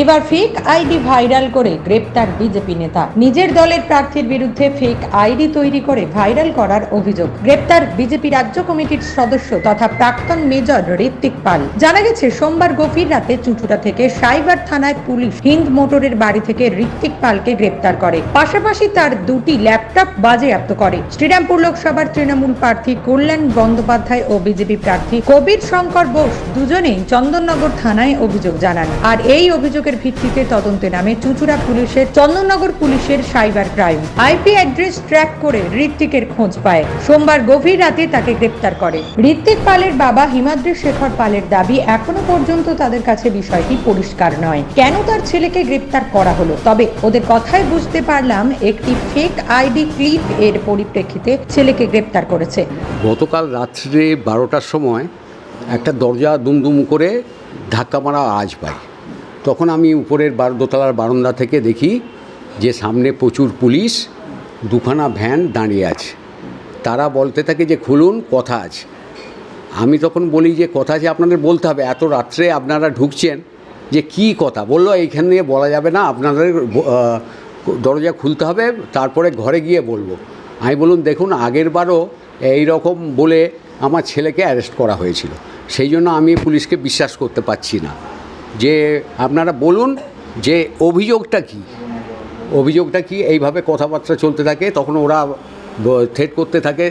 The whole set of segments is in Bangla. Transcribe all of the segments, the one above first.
এবার ফেক আইডি ভাইরাল করে গ্রেপ্তার বিজেপি নেতা। নিজের দলের প্রার্থীর বিরুদ্ধে ফেক আইডি তৈরি করে ভাইরাল করার অভিযোগ। গ্রেপ্তার বিজেপি রাজ্য কমিটির সদস্য তথা প্রাক্তন মেজর ঋত্বিক পাল। জানা গেছে, সোমবার গভীর রাতে চুচুড়া থেকে সাইবার থানায় পুলিশ হিন্দ মোটরের বাড়ি থেকে ঋত্বিক পালকে গ্রেপ্তার করে। পাশাপাশি তার দুটি ল্যাপটপ বাজেয়াপ্ত করে। শ্রীরামপুর লোকসভার তৃণমূল প্রার্থী কল্যাণ বন্দ্যোপাধ্যায় ও বিজেপি প্রার্থী কবির শঙ্কর বোস দুজনেই চন্দননগর থানায় অভিযোগ জানান। আর এই অভিযোগের ভিত্তিতে তদন্তে নামে চুচুড়া পুলিশের, চন্দননগর পুলিশের cyber crime. IP address track করে ঋত্বিকের খোঁজ পায়। সোমবার গভীর রাতে তাকে গ্রেপ্তার করে। ঋত্বিক পালের বাবা হিমাদ্রি শেখর পালের দাবি, এখনও পর্যন্ত তাদের কাছে বিষয়টি পরিষ্কার নয়। কেন তার ছেলেকে গ্রেপ্তার করা হলো? তবে ওদের কথায় বুঝতে পারলাম, একটি ফেক আইডি ক্লিপ এর পরিপ্রেক্ষিতে ছেলেকে গ্রেপ্তার করেছে। গতকাল রাত্রে বারোটার সময় একটা দরজা দুমদুম করে ধাক্কা মারা আওয়াজ পাই তখন আমি উপরের বার, দোতলার বারান্দা থেকে দেখি যে সামনে প্রচুর পুলিশ, দুখানা ভ্যান দাঁড়িয়ে আছে। তারা বলতে থাকে যে, খুলুন, কথা আছে। আমি তখন বলি যে, কথা আছে, আপনাদের বলতে হবে। এত রাত্রে আপনারা ঢুকছেন যে, কি কথা? বলল, এইখান দিয়ে বলা যাবে না, আপনাদের দরজা খুলতে হবে, তারপরে ঘরে গিয়ে বলব। আমি বলুন দেখুন, আগের বারও এই রকম বলে আমার ছেলেকে অ্যারেস্ট করা হয়েছিল। সেই জন্য আমি পুলিশকে বিশ্বাস করতে পারছি না। যে আপনারা বলুন যে অভিযোগটা কী? অভিযোগটা কি? এইভাবে কথাবার্তা চলতে থাকে, তখন ওরা থ্রেট করতে থাকে।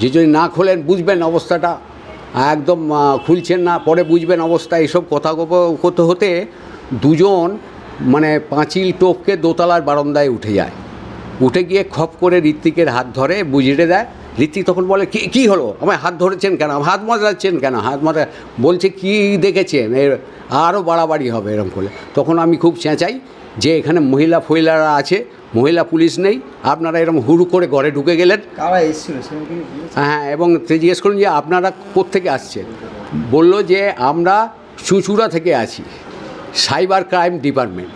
যে যদি না খোলেন, বুঝবেন অবস্থাটা। একদম খুলছেন না, পরে বুঝবেন অবস্থা। এইসব কথা করতে হতে দুজন মানে পাঁচিল টোপকে দোতলার বারান্দায় উঠে যায়। উঠে গিয়ে খপ করে ঋত্বিকের হাত ধরে বুঝিয়ে দেয় ঋত্বিক তখন বলে কি কী হলো? আমায় হাত ধরেছেন কেন? হাত মজাচ্ছেন কেন? হাত মাজা বলছে কি দেখেছেন? এর আরও বাড়াবাড়ি হবে এরকম করে। তখন আমি খুব চেঁচাই যে এখানে মহিলা ফহিলারা আছে মহিলা পুলিশ নেই আপনারা এরকম হুড়ু করে ঘরে ঢুকে গেলেন? হ্যাঁ এবং জিজ্ঞেস করুন যে আপনারা কোত্থেকে আসছেন? বলল যে আমরা চুচুড়া থেকে আছি সাইবার ক্রাইম ডিপার্টমেন্ট।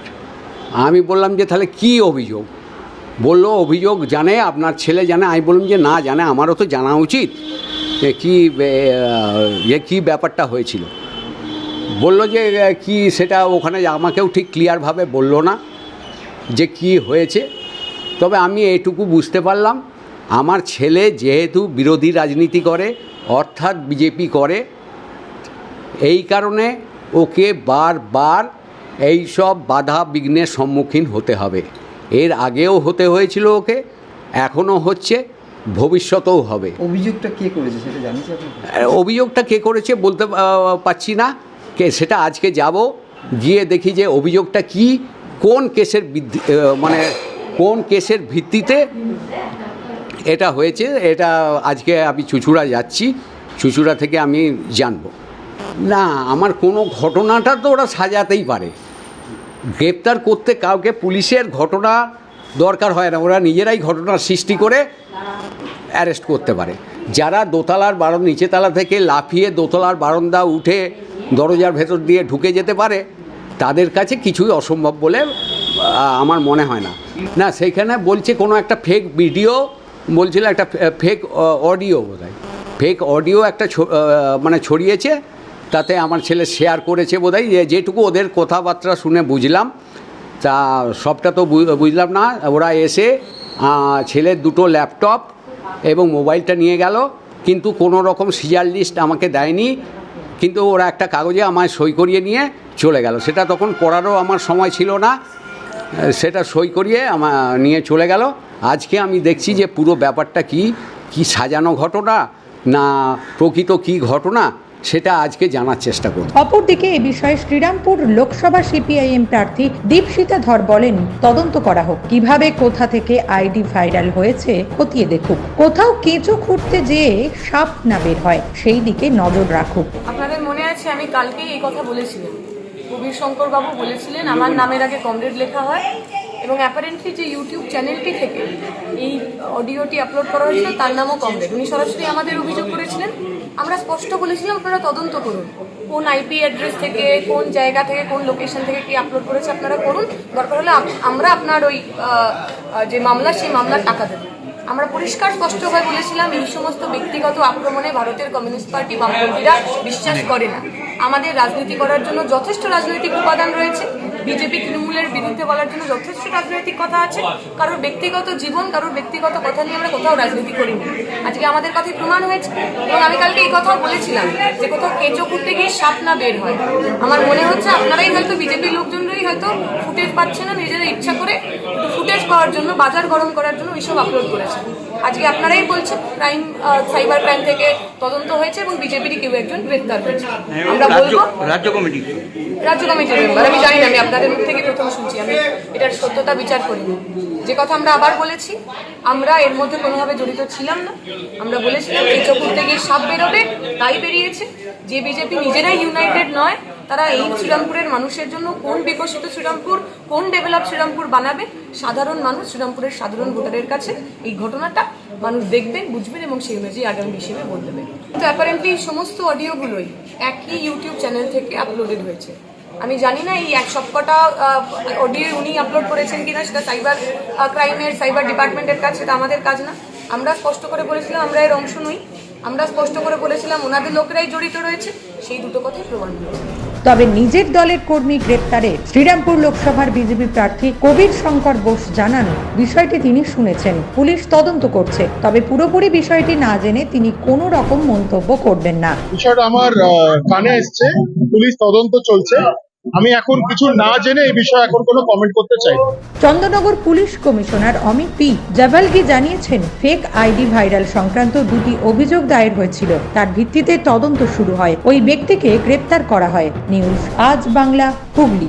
আমি বললাম যে তাহলে কি অভিযোগ? বলল, অভিযোগ জানে, আপনার ছেলে জানে। আমি বললাম যে, না জানে, আমারও তো জানা উচিত কী যে কী ব্যাপারটা হয়েছিল। বলল যে কি সেটা ওখানে আমাকেও ঠিক ক্লিয়ারভাবে বলল না যে কি হয়েছে। তবে আমি এইটুকু বুঝতে পারলাম, আমার ছেলে যেহেতু বিরোধী রাজনীতি করে, অর্থাৎ বিজেপি করে, এই কারণে ওকে বারবার এই সব বাধা বিঘ্নের সম্মুখীন হতে হবে। এর আগেও হতে হয়েছিল ওকে এখনও হচ্ছে ভবিষ্যতেও হবে। অভিযোগটা কে করেছে সেটা জানিস অভিযোগটা কে করেছে বলতে পারছি না। কে সেটা আজকে যাব গিয়ে দেখি যে অভিযোগটা কি কোন কেসের বিদ্ধি- মানে কোন কেসের ভিত্তিতে এটা হয়েছে এটা আজকে আমি চুচুড়া যাচ্ছি চুচুড়া থেকে আমি জানব। না আমার কোনো ঘটনাটা তো ওরা সাজাতেই পারে। গ্রেপ্তার করতে কাউকে পুলিশের ঘটনা দরকার হয় না। ওরা নিজেরাই ঘটনার সৃষ্টি করে অ্যারেস্ট করতে পারে। যারা দোতলার বারণ নিচেতলা থেকে লাফিয়ে দোতলার বারান্দা উঠে দরজার ভেতর দিয়ে ঢুকে যেতে পারে, তাদের কাছে কিছুই অসম্ভব বলে আমার মনে হয় না। না, সেইখানে বলছে কোনো একটা ফেক ভিডিও বলছিল একটা ফেক অডিও বোধ ফেক অডিও একটা মানে ছড়িয়েছে তাতে আমার ছেলে শেয়ার করেছে বোধ হয় যেটুকু ওদের কথাবার্তা শুনে বুঝলাম, তা সবটা তো বুঝলাম না। ওরা এসে ছেলের দুটো ল্যাপটপ এবং মোবাইলটা নিয়ে গেল, কিন্তু কোনো রকম সিজার লিস্ট আমাকে দেয়নি। কিন্তু ওরা একটা কাগজে আমায় সই করিয়ে নিয়ে চলে গেল। সেটা তখন পড়ারও আমার সময় ছিল না। সেটা সই করিয়ে আমার নিয়ে চলে গেল। আজকে আমি দেখছি যে পুরো ব্যাপারটা কি কি সাজানো ঘটনা, না প্রকৃত কি ঘটনা। সেটা আজকে জানার চেষ্টা করব। অপরদিকে এ বিষয়ে শ্রীরামপুর লোকসভা সিপিআইএম প্রার্থী দীপশিতা ধর বলেন তদন্ত করা হোক। কীভাবে কোথা থেকে আইডি ভাইরাল হয়েছে খতিয়ে দেখুক। কোথাও কেঁচো খুঁড়তে যেয়ে সাপ না বের হয় সেই দিকে নজর রাখুক। আপনাদের মনে আছে আমি কালকেই এই কথা বলেছিলাম। কবির শঙ্কর বাবু বলেছিলেন আমার নামের আগে কমরেড লেখা হয় এবং অ্যাপারেন্টলি যে ইউটিউব চ্যানেলটি থেকে এই অডিওটি আপলোড করা হয়েছিল, তার নামও কমরেড উনি সরাসরি আমাদের অভিযোগ করেছিলেন। আমরা স্পষ্ট বলেছিলাম, আপনারা তদন্ত করুন। কোন আইপি অ্যাড্রেস থেকে, কোন জায়গা থেকে, কোন লোকেশন থেকে কি আপলোড করেছে আপনারা করুন। দরকার হলে আমরা আপনার ওই যে মামলা, সেই মামলার টাকা দেবো। আমরা পরিষ্কার, স্পষ্টভাবে বলেছিলাম, এই সমস্ত ব্যক্তিগত আক্রমণে ভারতের কমিউনিস্ট পার্টি বামপন্থীরা বিশ্বাস করে না। আমাদের রাজনীতি করার জন্য যথেষ্ট রাজনৈতিক উপাদান রয়েছে। বিজেপি তৃণমূলের বিরুদ্ধে বলার জন্য যথেষ্ট রাজনৈতিক কথা আছে, কারোর ব্যক্তিগত জীবন, কারোর ব্যক্তিগত কথা নিয়ে আমরা কোথাও রাজনীতি করিনি। আজকে আমাদের কথাই প্রমাণ হয়েছে এবং আমি কালকে এই কথাও বলেছিলাম যে কোথাও কেঁচো করতে গিয়ে সাপ না বের হয়। আমার মনে হচ্ছে আপনারাই হয়তো বিজেপির লোকজনরাই হয়তো ফুটেজ পাচ্ছে না নিজেরা ইচ্ছা করে ফুটেজ পাওয়ার জন্য বাজার গরম করার জন্য এইসব আপলোড করেছে। আজকে আপনারাই বলছেন ক্রাইম সাইবার ক্রাইম থেকে তদন্ত হয়েছে এবং বিজেপির কেউ একজন গ্রেফতার হয়েছে। আমরা রাজ্য বলব রাজ্য কমিটি। রাজ্য কমিটির মেম্বার আমি জানি না আমি আপনাদের মুখ থেকে প্রথম শুনছি আমি এটার সত্যতা বিচার করি। যে কথা আমরা আবার বলেছি আমরা এর মধ্যে কোনোভাবে জড়িত ছিলাম না। আমরা বলেছিলাম এই চকুরতে গিয়ে সাপ বেরোবে তাই বেরিয়েছে। যে বিজেপি নিজেরাই ইউনাইটেড নয় তারা এই শ্রীরামপুরের মানুষের জন্য কোন বিকশিত শ্রীরামপুর, কোন ডেভেলপ শ্রীরামপুর বানাবে? সাধারণ মানুষ শ্রীরামপুরের সাধারণ ভোটারের কাছে এই ঘটনাটা মানুষ দেখবেন, বুঝবেন এবং সেই অনুযায়ী আগামী হিসেবে বল দেবেন। তো অ্যাপারেন্টলি এই সমস্ত অডিওগুলোই একই ইউটিউব চ্যানেল থেকে আপলোডেড হয়েছে। আমি জানি না এই এক সবকটা অডিও উনি আপলোড করেছেন কিনা, সেটা সাইবার ক্রাইমের সাইবার ডিপার্টমেন্টের কাছে সেটা আমাদের কাজ না। আমরা স্পষ্ট করে বলেছিলাম, আমরা এর অংশ নই। আমরা স্পষ্ট করে বলেছিলাম, ওনাদের লোকেরাই জড়িত রয়েছে। সেই দুটো কথাই প্রমাণ হয়েছে। তবে নিজের দলের কর্মী গ্রেপ্তারে শ্রীরামপুর লোকসভার বিজেপি প্রার্থী কবির শঙ্কর বোস জানান বিষয়টি তিনি শুনেছেন। পুলিশ তদন্ত করছে, তবে পুরোপুরি বিষয়টি না জেনে তিনি কোন রকম মন্তব্য করবেন না। বিষয়টা আমার কানে এসছে। পুলিশ তদন্ত চলছে। আমি এখন কিছু না জেনে এই বিষয়ে এখন কোনো কমেন্ট করতে চাই Chandranagar police commissioner Amit P Javalgi জানিয়েছেন ফেক আইডি ভাইরাল সংক্রান্ত দুটি অভিযোগ দায়ের হয়েছিল। তার ভিত্তিতে তদন্ত শুরু হয়। ওই ব্যক্তিকে গ্রেপ্তার করা হয়। নিউজ আজ বাংলা, হুগলি।